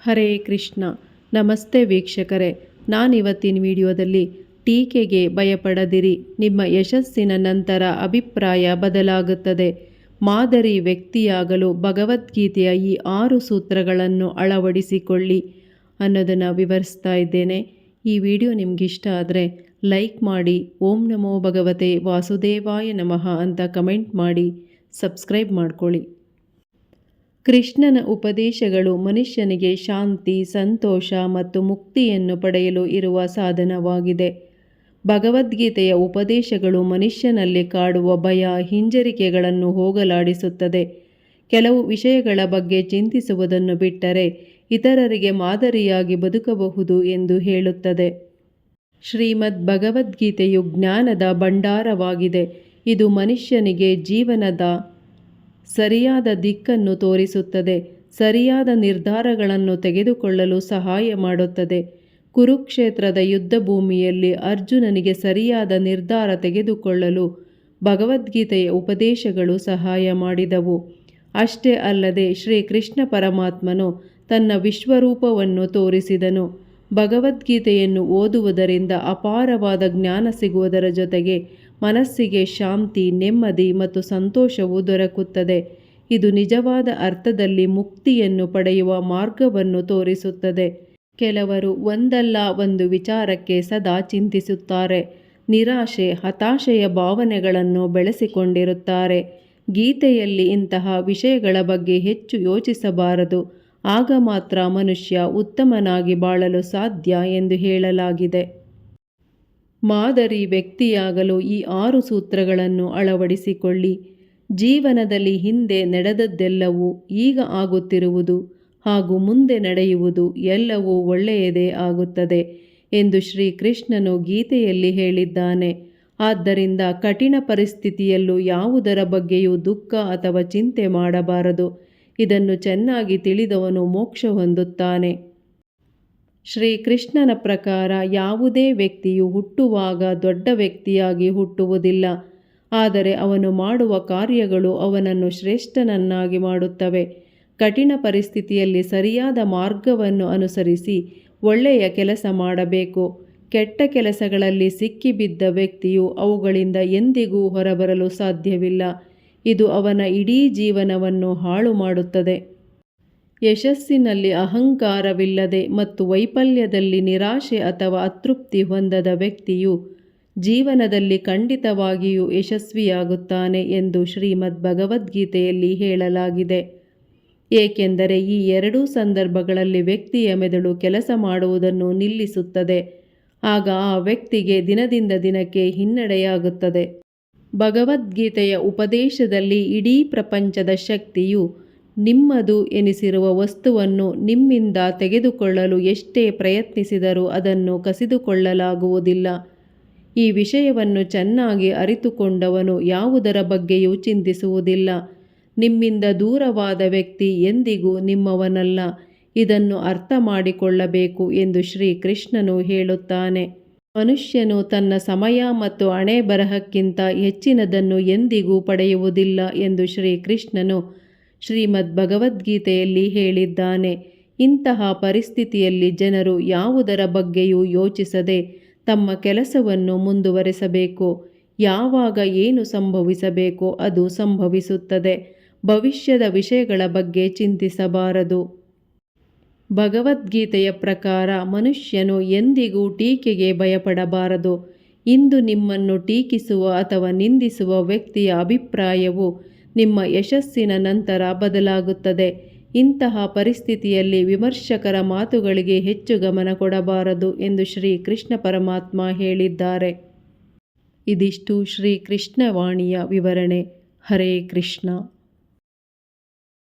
ಹರೇ ಕೃಷ್ಣ. ನಮಸ್ತೆ ವೀಕ್ಷಕರೇ. ನಾನಿವತ್ತಿನ ವಿಡಿಯೋದಲ್ಲಿ ಟೀಕೆಗೆ ಭಯಪಡದಿರಿ. ನಿಮ್ಮ ಯಶಸ್ಸಿನ ನಂತರ ಅಭಿಪ್ರಾಯ ಬದಲಾಗುತ್ತದೆ. ಮಾದರಿ ವ್ಯಕ್ತಿಯಾಗಲು ಭಗವದ್ಗೀತೆಯ ಈ ಆರು ಸೂತ್ರಗಳನ್ನು ಅಳವಡಿಸಿಕೊಳ್ಳಿ ಅನ್ನೋದನ್ನು ವಿವರಿಸ್ತಾ ಇದ್ದೇನೆ. ಈ ವಿಡಿಯೋ ನಿಮಗಿಷ್ಟ ಆದರೆ ಲೈಕ್ ಮಾಡಿ, ಓಂ ನಮೋ ಭಗವತೆ ವಾಸುದೇವಾಯ ನಮಃ ಅಂತ ಕಮೆಂಟ್ ಮಾಡಿ, ಸಬ್ಸ್ಕ್ರೈಬ್ ಮಾಡ್ಕೊಳ್ಳಿ. ಕೃಷ್ಣನ ಉಪದೇಶಗಳು ಮನುಷ್ಯನಿಗೆ ಶಾಂತಿ, ಸಂತೋಷ ಮತ್ತು ಮುಕ್ತಿಯನ್ನು ಪಡೆಯಲು ಇರುವ ಸಾಧನವಾಗಿದೆ. ಭಗವದ್ಗೀತೆಯ ಉಪದೇಶಗಳು ಮನುಷ್ಯನಲ್ಲಿ ಕಾಡುವ ಭಯ, ಹಿಂಜರಿಕೆಗಳನ್ನು ಹೋಗಲಾಡಿಸುತ್ತದೆ. ಕೆಲವು ವಿಷಯಗಳ ಬಗ್ಗೆ ಚಿಂತಿಸುವುದನ್ನು ಬಿಟ್ಟರೆ ಇತರರಿಗೆ ಮಾದರಿಯಾಗಿ ಬದುಕಬಹುದು ಎಂದು ಹೇಳುತ್ತದೆ. ಶ್ರೀಮದ್ ಭಗವದ್ಗೀತೆಯು ಜ್ಞಾನದ ಭಂಡಾರವಾಗಿದೆ. ಇದು ಮನುಷ್ಯನಿಗೆ ಜೀವನದ ಸರಿಯಾದ ದಿಕ್ಕನ್ನು ತೋರಿಸುತ್ತದೆ, ಸರಿಯಾದ ನಿರ್ಧಾರಗಳನ್ನು ತೆಗೆದುಕೊಳ್ಳಲು ಸಹಾಯ ಮಾಡುತ್ತದೆ. ಕುರುಕ್ಷೇತ್ರದ ಯುದ್ಧ ಭೂಮಿಯಲ್ಲಿ ಅರ್ಜುನನಿಗೆ ಸರಿಯಾದ ನಿರ್ಧಾರ ತೆಗೆದುಕೊಳ್ಳಲು ಭಗವದ್ಗೀತೆಯ ಉಪದೇಶಗಳು ಸಹಾಯ ಮಾಡಿದವು. ಅಷ್ಟೇ ಅಲ್ಲದೆ ಶ್ರೀಕೃಷ್ಣ ಪರಮಾತ್ಮನು ತನ್ನ ವಿಶ್ವರೂಪವನ್ನು ತೋರಿಸಿದನು. ಭಗವದ್ಗೀತೆಯನ್ನು ಓದುವುದರಿಂದ ಅಪಾರವಾದ ಜ್ಞಾನ ಸಿಗುವುದರ ಜೊತೆಗೆ ಮನಸ್ಸಿಗೆ ಶಾಂತಿ, ನೆಮ್ಮದಿ ಮತ್ತು ಸಂತೋಷವು ದೊರಕುತ್ತದೆ. ಇದು ನಿಜವಾದ ಅರ್ಥದಲ್ಲಿ ಮುಕ್ತಿಯನ್ನು ಪಡೆಯುವ ಮಾರ್ಗವನ್ನು ತೋರಿಸುತ್ತದೆ. ಕೆಲವರು ಒಂದಲ್ಲ ಒಂದು ವಿಚಾರಕ್ಕೆ ಸದಾ ಚಿಂತಿಸುತ್ತಾರೆ. ನಿರಾಶೆ, ಹತಾಶೆಯ ಭಾವನೆಗಳನ್ನು ಬೆಳೆಸಿಕೊಂಡಿರುತ್ತಾರೆ. ಗೀತೆಯಲ್ಲಿ ಇಂತಹ ವಿಷಯಗಳ ಬಗ್ಗೆ ಹೆಚ್ಚು ಯೋಚಿಸಬಾರದು. ಆಗ ಮಾತ್ರ ಮನುಷ್ಯ ಉತ್ತಮನಾಗಿ ಬಾಳಲು ಸಾಧ್ಯ ಎಂದು ಹೇಳಲಾಗಿದೆ. ಮಾದರಿ ವ್ಯಕ್ತಿಯಾಗಲು ಈ ಆರು ಸೂತ್ರಗಳನ್ನು ಅಳವಡಿಸಿಕೊಳ್ಳಿ. ಜೀವನದಲ್ಲಿ ಹಿಂದೆ ನಡೆದದ್ದೆಲ್ಲವೂ ಈಗ ಆಗುತ್ತಿರುವುದು ಹಾಗೂ ಮುಂದೆ ನಡೆಯುವುದು ಎಲ್ಲವೂ ಒಳ್ಳೆಯದೇ ಆಗುತ್ತದೆ ಎಂದು ಶ್ರೀಕೃಷ್ಣನು ಗೀತೆಯಲ್ಲಿ ಹೇಳಿದ್ದಾನೆ. ಆದ್ದರಿಂದ ಕಠಿಣ ಪರಿಸ್ಥಿತಿಯಲ್ಲೂ ಯಾವುದರ ಬಗ್ಗೆಯೂ ದುಃಖ ಅಥವಾ ಚಿಂತೆ ಮಾಡಬಾರದು. ಇದನ್ನು ಚೆನ್ನಾಗಿ ತಿಳಿದವನು ಮೋಕ್ಷ ಹೊಂದುತ್ತಾನೆ. ಶ್ರೀಕೃಷ್ಣನ ಪ್ರಕಾರ ಯಾವುದೇ ವ್ಯಕ್ತಿಯು ಹುಟ್ಟುವಾಗ ದೊಡ್ಡ ವ್ಯಕ್ತಿಯಾಗಿ ಹುಟ್ಟುವುದಿಲ್ಲ. ಆದರೆ ಅವನು ಮಾಡುವ ಕಾರ್ಯಗಳು ಅವನನ್ನು ಶ್ರೇಷ್ಠನನ್ನಾಗಿ ಮಾಡುತ್ತವೆ. ಕಠಿಣ ಪರಿಸ್ಥಿತಿಯಲ್ಲಿ ಸರಿಯಾದ ಮಾರ್ಗವನ್ನು ಅನುಸರಿಸಿ ಒಳ್ಳೆಯ ಕೆಲಸ ಮಾಡಬೇಕು. ಕೆಟ್ಟ ಕೆಲಸಗಳಲ್ಲಿ ಸಿಕ್ಕಿಬಿದ್ದ ವ್ಯಕ್ತಿಯು ಅವುಗಳಿಂದ ಎಂದಿಗೂ ಹೊರಬರಲು ಸಾಧ್ಯವಿಲ್ಲ. ಇದು ಅವನ ಇಡೀ ಜೀವನವನ್ನು ಹಾಳು ಮಾಡುತ್ತದೆ. ಯಶಸ್ಸಿನಲ್ಲಿ ಅಹಂಕಾರವಿಲ್ಲದೆ ಮತ್ತು ವೈಫಲ್ಯದಲ್ಲಿ ನಿರಾಶೆ ಅಥವಾ ಅತೃಪ್ತಿ ಹೊಂದದ ವ್ಯಕ್ತಿಯು ಜೀವನದಲ್ಲಿ ಖಂಡಿತವಾಗಿಯೂ ಯಶಸ್ವಿಯಾಗುತ್ತಾನೆ ಎಂದು ಶ್ರೀಮದ್ ಭಗವದ್ಗೀತೆಯಲ್ಲಿ ಹೇಳಲಾಗಿದೆ. ಏಕೆಂದರೆ ಈ ಎರಡೂ ಸಂದರ್ಭಗಳಲ್ಲಿ ವ್ಯಕ್ತಿಯ ಮೆದುಳು ಕೆಲಸ ಮಾಡುವುದನ್ನು ನಿಲ್ಲಿಸುತ್ತದೆ. ಆಗ ಆ ವ್ಯಕ್ತಿಗೆ ದಿನದಿಂದ ದಿನಕ್ಕೆ ಹಿನ್ನಡೆಯಾಗುತ್ತದೆ. ಭಗವದ್ಗೀತೆಯ ಉಪದೇಶದಲ್ಲಿ ಇಡೀ ಪ್ರಪಂಚದ ಶಕ್ತಿಯು ನಿಮ್ಮದು ಎನಿಸಿರುವ ವಸ್ತುವನ್ನು ನಿಮ್ಮಿಂದ ತೆಗೆದುಕೊಳ್ಳಲು ಎಷ್ಟೇ ಪ್ರಯತ್ನಿಸಿದರೂ ಅದನ್ನು ಕಸಿದುಕೊಳ್ಳಲಾಗುವುದಿಲ್ಲ. ಈ ವಿಷಯವನ್ನು ಚೆನ್ನಾಗಿ ಅರಿತುಕೊಂಡವನು ಯಾವುದರ ಬಗ್ಗೆಯೂ ಚಿಂತಿಸುವುದಿಲ್ಲ. ನಿಮ್ಮಿಂದ ದೂರವಾದ ವ್ಯಕ್ತಿ ಎಂದಿಗೂ ನಿಮ್ಮವನಲ್ಲ. ಇದನ್ನು ಅರ್ಥ ಮಾಡಿಕೊಳ್ಳಬೇಕು ಎಂದು ಶ್ರೀಕೃಷ್ಣನು ಹೇಳುತ್ತಾನೆ. ಮನುಷ್ಯನು ತನ್ನ ಸಮಯ ಮತ್ತು ಹಣೆ ಬರಹಕ್ಕಿಂತ ಹೆಚ್ಚಿನದನ್ನು ಎಂದಿಗೂ ಪಡೆಯುವುದಿಲ್ಲ ಎಂದು ಶ್ರೀಕೃಷ್ಣನು ಶ್ರೀಮದ್ ಭಗವದ್ಗೀತೆಯಲ್ಲಿ ಹೇಳಿದ್ದಾನೆ, ಇಂತಹ ಪರಿಸ್ಥಿತಿಯಲ್ಲಿ ಜನರು ಯಾವುದರ ಬಗ್ಗೆಯೂ ಯೋಚಿಸದೆ ತಮ್ಮ ಕೆಲಸವನ್ನು ಮುಂದುವರೆಸಬೇಕು, ಯಾವಾಗ ಏನು ಸಂಭವಿಸಬೇಕು ಅದು ಸಂಭವಿಸುತ್ತದೆ, ಭವಿಷ್ಯದ ವಿಷಯಗಳ ಬಗ್ಗೆ ಚಿಂತಿಸಬಾರದು. ಭಗವದ್ಗೀತೆಯ ಪ್ರಕಾರ ಮನುಷ್ಯನು ಎಂದಿಗೂ ಟೀಕೆಗೆ ಭಯಪಡಬಾರದು. ಇಂದು ನಿಮ್ಮನ್ನು ಟೀಕಿಸುವ ಅಥವಾ ನಿಂದಿಸುವ ವ್ಯಕ್ತಿಯ ಅಭಿಪ್ರಾಯವು ನಿಮ್ಮ ಯಶಸ್ಸಿನ ನಂತರ ಬದಲಾಗುತ್ತದೆ. ಇಂತಹ ಪರಿಸ್ಥಿತಿಯಲ್ಲಿ ವಿಮರ್ಶಕರ ಮಾತುಗಳಿಗೆ ಹೆಚ್ಚು ಗಮನ ಕೊಡಬಾರದು ಎಂದು ಶ್ರೀ ಕೃಷ್ಣ ಪರಮಾತ್ಮ ಹೇಳಿದ್ದಾರೆ. ಇದಿಷ್ಟು ಶ್ರೀ ಕೃಷ್ಣವಾಣಿಯ ವಿವರಣೆ. ಹರೇ ಕೃಷ್ಣ.